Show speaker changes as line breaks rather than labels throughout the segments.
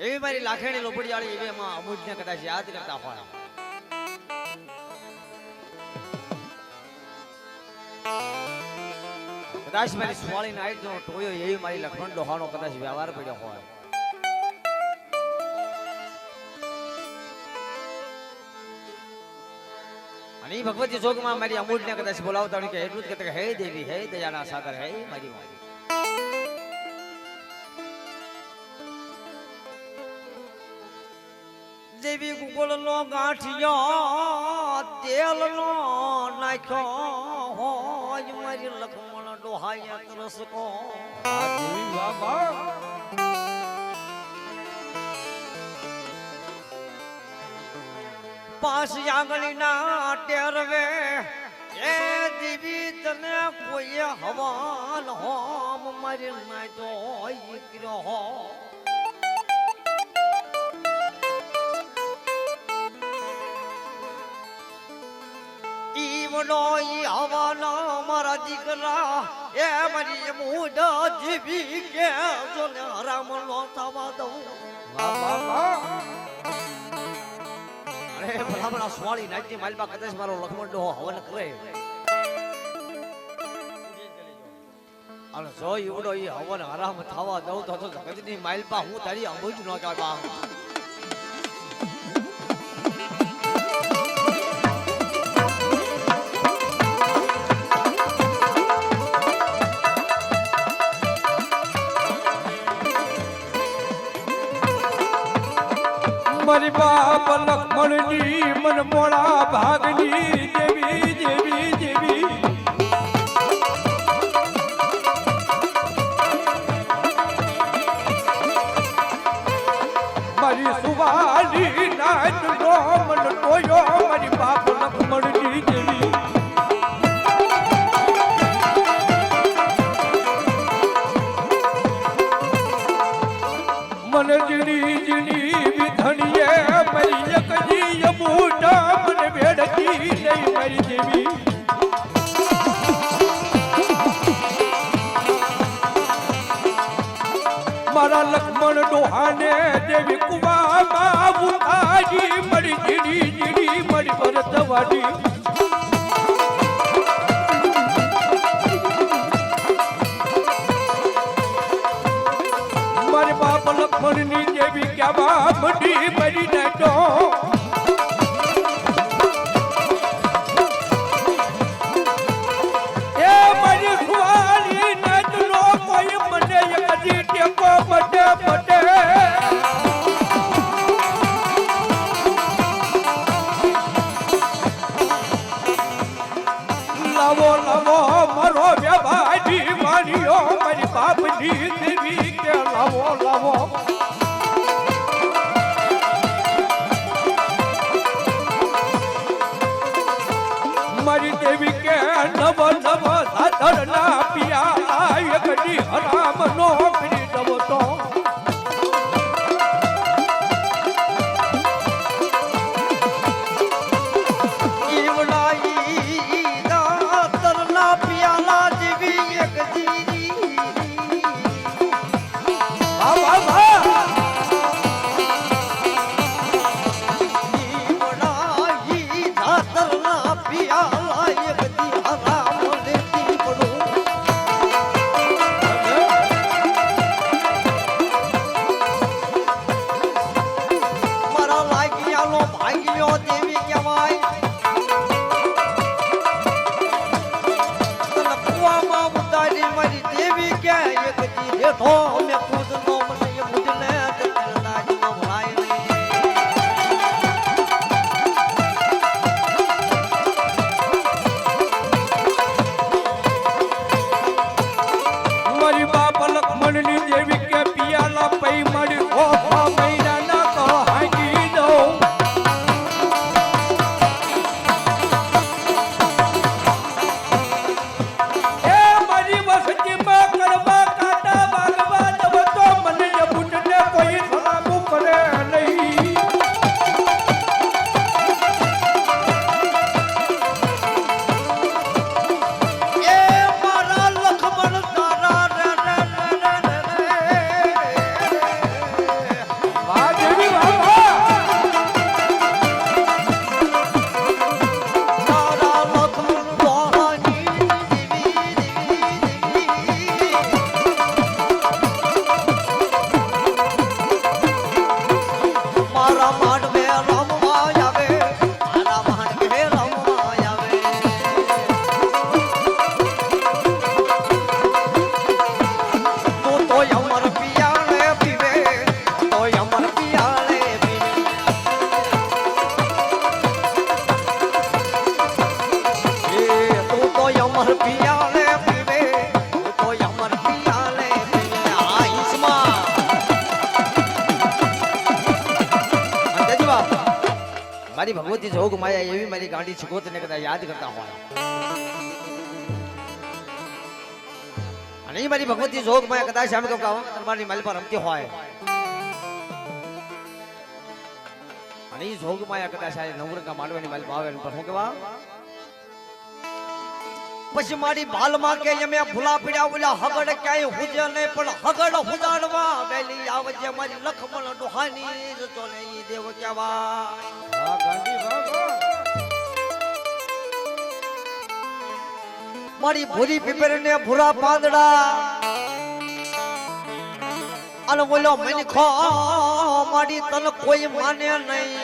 એવી મારી લાખેણી વાળી એવી એમાં અમૂલ્યને કદાચ યાદ કરતા હોય. કદાચ મારી સુવાળી નાઈટ નો ટોયો એવી મારી લખમણ ડોહાનો કદાચ વ્યવહાર પડ્યો હોય. અને ઈ ભગવતી જોગમાં મારી અમૂલ્યને કદાચ બોલાવતા કે એટલું જ કે હે દેવી, હે દયાના સાગર, હે મારી મારી દેવી ગુગળ નો ગાંઠિયો તેલ નો નાખ્યો હોય મારી લખમણ ડોહાય તરસ કો
આ દેવી બાબા
પાસ આંગળી ના ટેરવે એ દીવી તને કોઈ હવાન હોમ મારી નાખ્યો હોય મારા દીકરા. એ મારી મુડા જીવી કે જો હરામ નો થવા દઉં. અરે ભલા ભલા સ્વાળી નાચની માલમાં કદાચ મારો લખમણ ડોહો હવન કરે. અને જો ઈવડો ઈ હવન હરામ થવા દઉં તો તો જગતની માલપા હું તારી અંબુજ નો કાઢવા
મન ટોયો ભરતવાડી 야 મારી
ભગવતી જોગ માયા એવી મારી ગાંડી શિકોતરને કદાચ યાદ કરતા હોય. અને મારી ભગવતી જોગ માયા કદાચ આમ કહું કે આવા દરબારની માલ પર રમતી હોય. અને જોગ માયા કદાચ આ નવરંગા માંડવાની માલ પર આવે પણ શું કેવા પછી મારી બાલમાં કે અમે ભૂલા પીડ્યા ઓલા હગડ ક્યાંય હુજે નહીં પણ હગડ હુજાડવા વેલી આવજે મારી લખમણ ડોહાની તો નહીં દેવ
વાહ
મારી ભૂરી પીપર ને ભૂરા પાંદડા. અને બોલો મને ખો મારી તન કોઈ માને નહીં.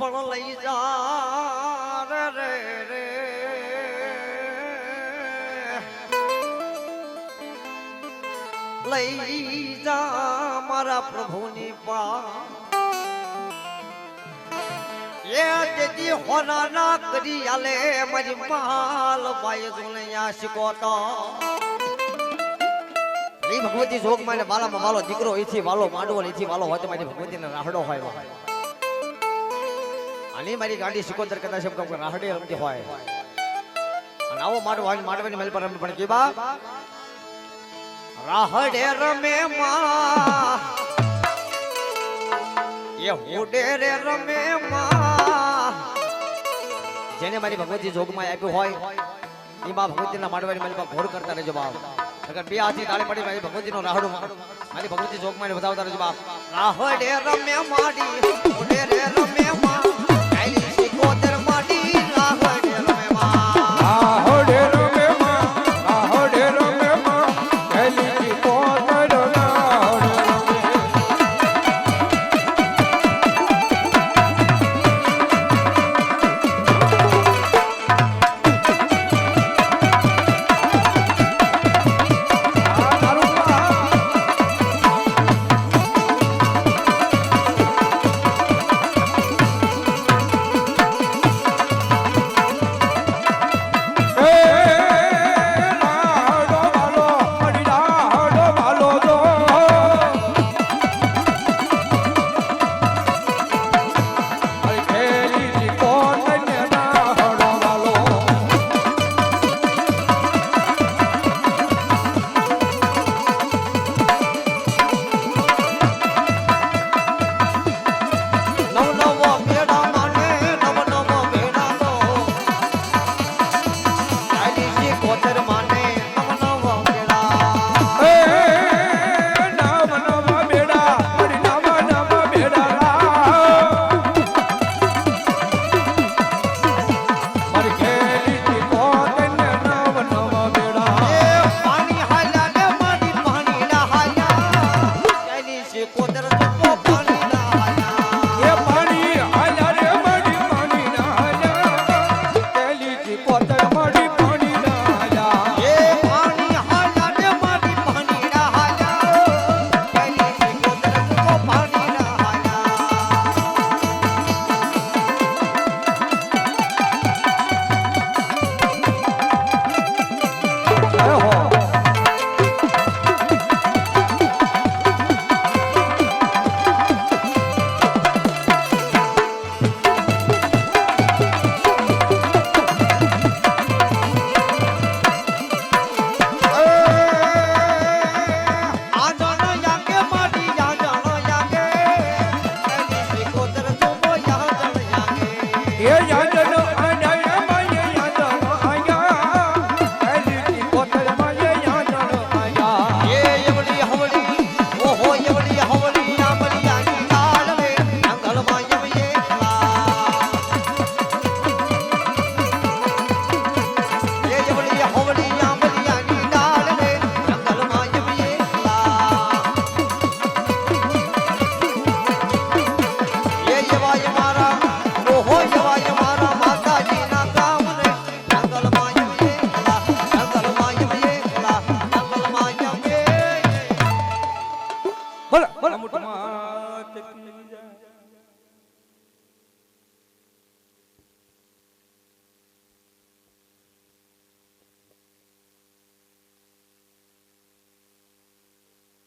પણ લઈ જા રે લઈ જા મારા પ્રભુની પા એ તેથી ના કરી આલે મારી માલ બાઈ જોનૈયા શીખોતો ઈ ભગવતી જોગમાં બાલામાં વાલો દીકરો ઈથી વાલો માંડવો ઈથી વાલો હોય તો મારી ભગવતીને રાહડો હોય અને મારી ગાડી શીખોતર કદાચ એમ કહું રાહડે રમતી હોય. અને આવો હોય ને માંડવાની મેલ પર રમે પણ કેવા રાહડે રમે એ હોડે રે રમે જેને મારી ભગવતી જોગમાં આપ્યું હોય, એ માં ભગવતીના માંડવાની મેલ પર ઘોર કરતા રહેજો બાપ અગર બે હાથી તાળી પડી મારી ભગવતીનો રાહડો મારી ભગવતી જોગમાં વધાવતા રહેજો બાપ રાહડે રમે માડી હોડે રે